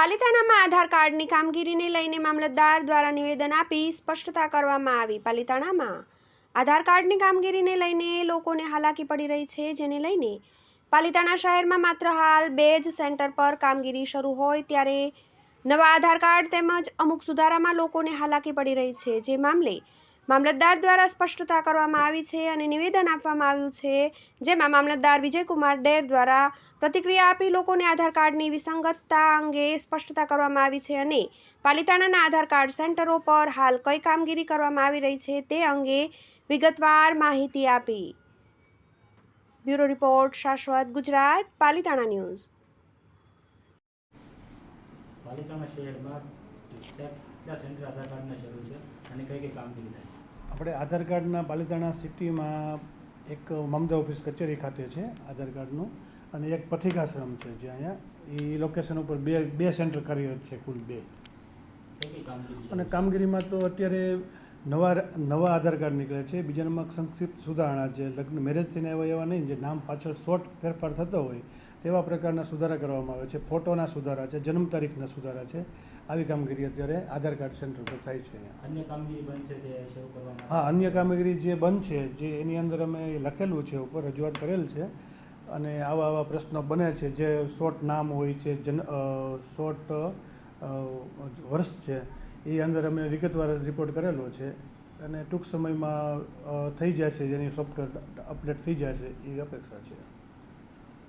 પાલિતાણામાં આધાર કાર્ડની કામગીરીને લઈને મામલતદાર દ્વારા નિવેદન આપી સ્પષ્ટતા કરવામાં આવી. પાલિતાણામાં આધાર કાર્ડની કામગીરીને લઈને લોકોને હાલાકી પડી રહી છે, જેને લઈને પાલિતાણા શહેરમાં માત્ર હાલ બે જ સેન્ટર પર કામગીરી શરૂ હોય ત્યારે નવા આધાર કાર્ડ તેમજ અમુક સુધારામાં લોકોને હાલાકી પડી રહી છે. જે મામલે મામલતદાર દ્વારા સ્પષ્ટતા કરવામાં આવી છે અને નિવેદન આપવામાં આવ્યું છે, જેમાં મામલતદાર વિજયકુમાર ડેર દ્વારા પ્રતિક્રિયા આપી લોકોને આધાર કાર્ડની વિસંગતતા અંગે સ્પષ્ટતા કરવામાં આવી છે અને પાલિતાણાના આધાર કાર્ડ સેન્ટરો પર હાલ કઈ કામગીરી કરવામાં આવી રહી છે તે અંગે વિગતવાર માહિતી આપી. બ્યુરો રિપોર્ટ, શાશ્વત ગુજરાત, પાલિતાણા ન્યૂઝ. પાલિતાણા શહેરમાં આપણે આધાર કાર્ડના પાલિતાણા સિટીમાં એક મમદા ઓફિસ કચેરી ખાતે છે આધાર કાર્ડનું અને એક પથિકાશ્રમ છે જે અહીંયા એ લોકેશન ઉપર બે બે સેન્ટર કાર્યરત છે કુલ બે. અને કામગીરીમાં તો અત્યારે નવા નવા આધાર કાર્ડ નીકળે છે. બીજા નંબર સંક્ષિપ્ત સુધારણા જે લગ્ન મેરેજ થઈને આવ્યા એવા નહીં જે નામ પાછળ શોર્ટ ફેરફાર થતો હોય તેવા પ્રકારના સુધારા કરવામાં આવે છે. ફોટોના સુધારા છે. જન્મ તારીખના સુધારા છે. આવી કામગીરી અત્યારે આધાર કાર્ડ સેન્ટર પર થાય છે અન્ય કામગીરી બંધ છે તે શરૂ કરવામાં હા અન્ય કામગીરી જે બંધ છે જે એની અંદર અમે લખેલું છે ઉપર રજૂઆત કરેલ છે. અને આવા આવા પ્રશ્નો બને છે. જે શોર્ટ નામ હોય છે જન શોર્ટ વર્ષ છે એ અંદર અમે વિગતવાર રિપોર્ટ કરેલો છે. અને ટૂંક સમયમાં થઈ જશે, જેની સોફ્ટવેર અપડેટ થઈ જશે, એવી અપેક્ષા છે.